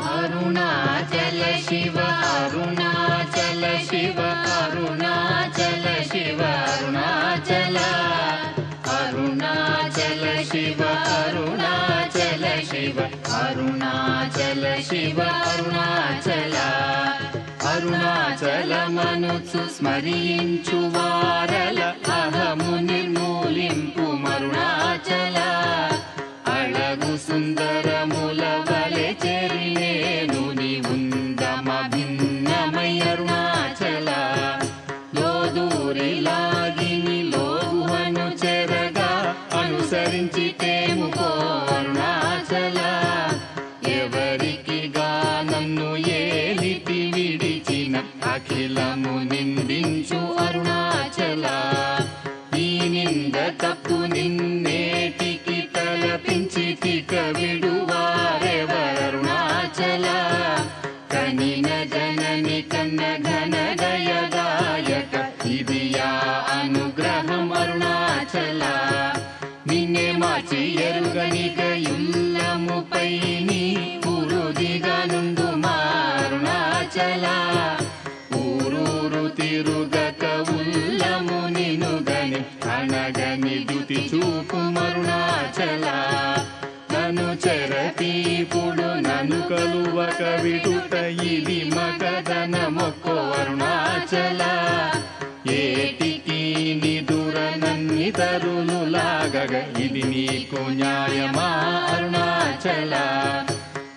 अरुणाचल शिव अरुणाचल शिव अरुणाचल शिव अरुणाचल। अरुणाचल शिव अरुणाचल शिव अरुणाचल शिव अरुणाचल। अरुणाचल मनुत्सु स्मरिचु वारल। ीन जननि कन्नघनदयदायक इदिया అనుగ్రహమరుణాచల నిన్నే మాచి ఎరుగనిక ఇల్లముపై నీ పురుదిగనుండు మారుణాచల ఊరూరు తిరుగక ఉల్లము నినుగని అనగని దుతి చూపు మరుణాచల నను చెరతీపుడు కనుకలువ కవిడుట ఇది మగదన మొక్కో అరుణాచల. ఏటికి నిదుర నన్ని తరులు లాగగ ఇది నీకు న్యాయమా అరుణాచల.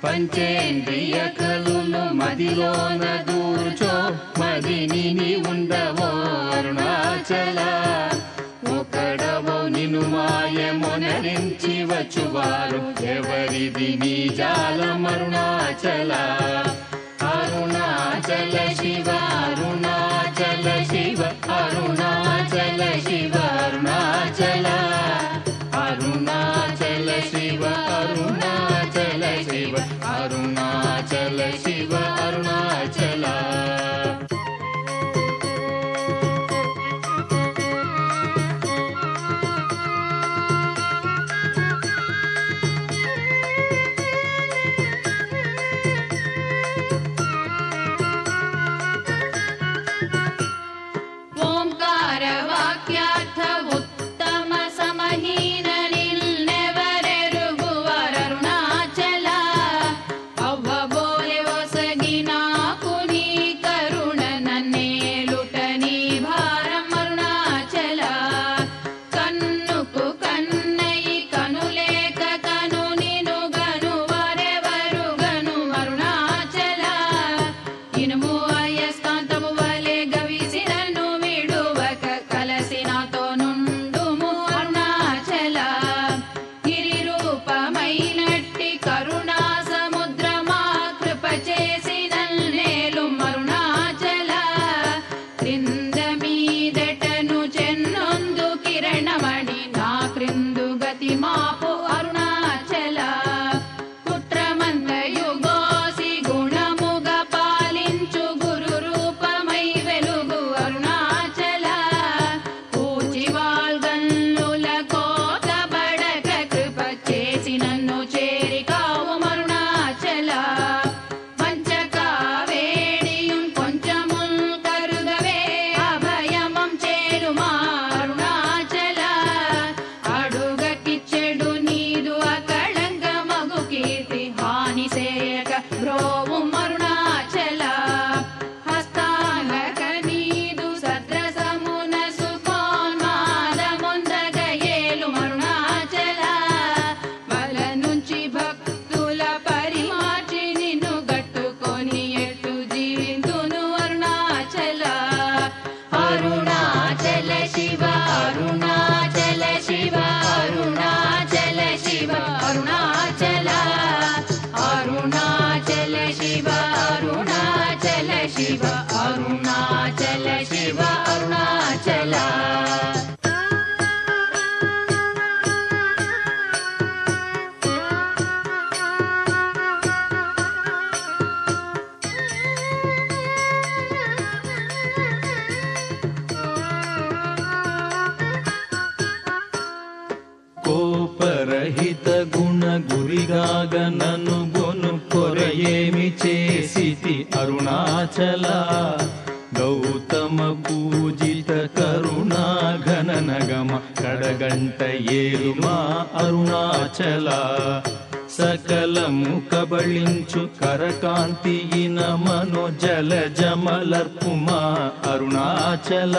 పంచేంద్రియ కలులు మదిలోన దూర్చో మదిని ఉండవో అరుణాచల. నిను మాయమునరించి వచ్చువారు ఎవరిది నీ జాలమరుణాచల? అరుణాచల శివా ఏలుమా అరుణాచల సకలము కబళించు కరకాంతియిన మనోజల జమలర్పుమా అరుణాచల.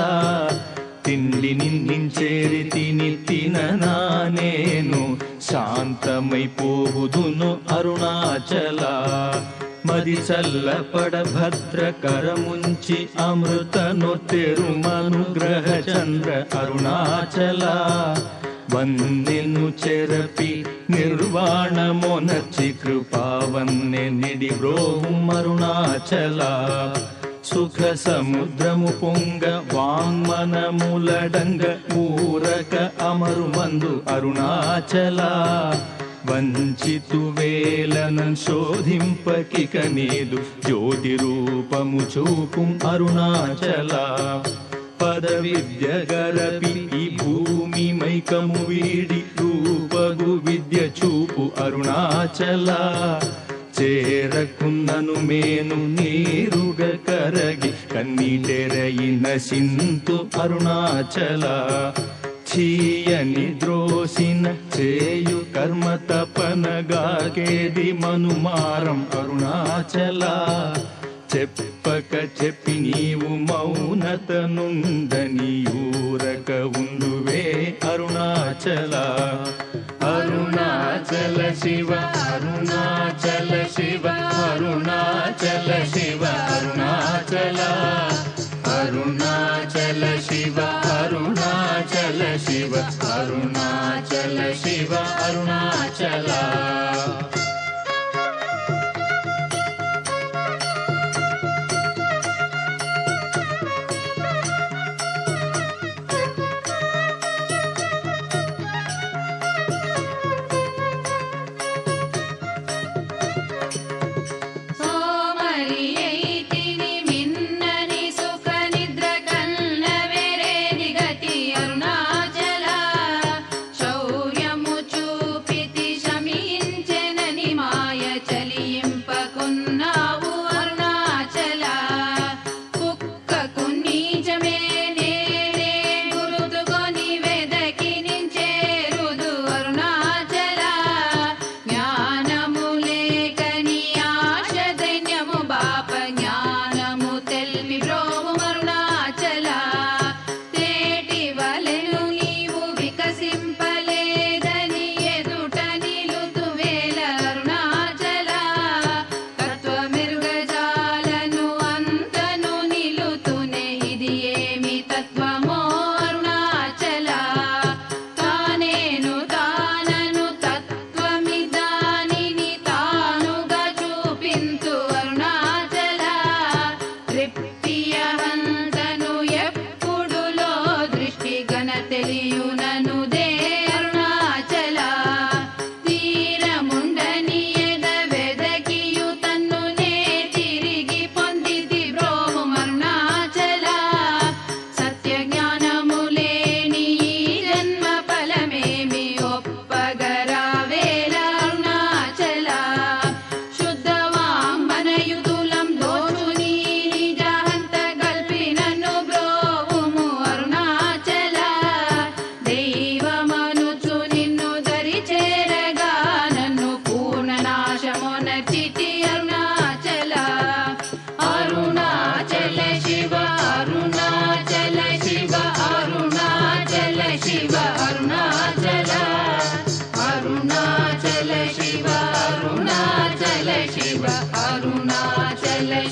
తిండి నిందించేరి తిని తిననా నేను శాంతమైపోవుదును అరుణాచల. మది చల్లపడ భద్ర కరముంచి అమృతను తెరుమనుగ్రహ చంద్ర అరుణాచల. వందెను చెరపి నిర్వాణమొనర్చి కృపావన్నె నిడి బ్రోహం సుఖ సముద్రము పొంగ వాంగ్మనములడంగ ఊరక అమరుమందు అరుణాచల. వంచితు వేలన శోధింపకిక నీదు జ్యోతి రూపము చూపుం అరుణాచల. పద విద్య గరపి ఈ భూమి వీడి రూపగు విద్య చూపు అరుణాచల. చేరకున్నను మేను నీరుగ కరగి కన్నీటెరయిన సింతు అరుణాచల. చీయని ద్రోసిన చేయు కర్మ తపనగాకేది మనుమారం అరుణాచల. చెప్పక చెప్పి నీవు మౌనత నుందని ఊరక ఉండువే అరుణాచల. అరుణాచల శివ అరుణాచల శివ అరుణాచల శివ అరుణాచల. అరుణాచల శివ అరుణాచల శివ.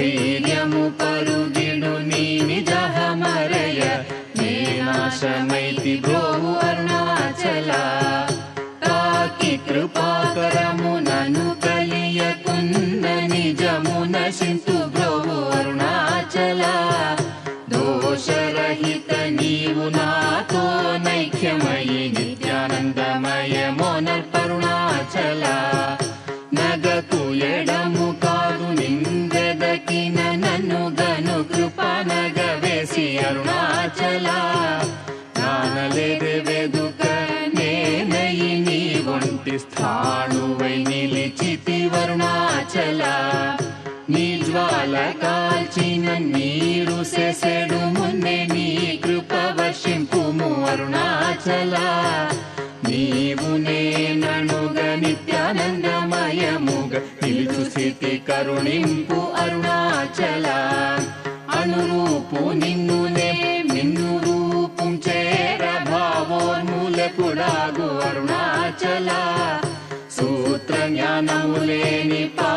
ధైర్యము పరుగిడు నీ నిజహ మరయ నేనాశమైతి బ్రోవు అరుణాచల తాకి కృపాకరము నను కలియకున్న నిజము నశింతు కృపనగ వేసి అరుణాచల. నానలేదే వెదుక నేనయి నీ ఒంటి స్థాణువై నిలిచితి వరుణాచల. నీ జ్వాల కాల్చిన నీరు సెసెడు మున్నే నీ కృప వర్షింపుము అరుణాచల. నీవు నేననుగ నిత్యానందమయముగ నిలుచు స్థితి కరుణింపు అరుణాచల. అనురూపు నిన్నునే నిన్ను రూపం చేర భావోన్ములకుడాగు అరుణాచల. సూత్ర జ్ఞానము లేని పా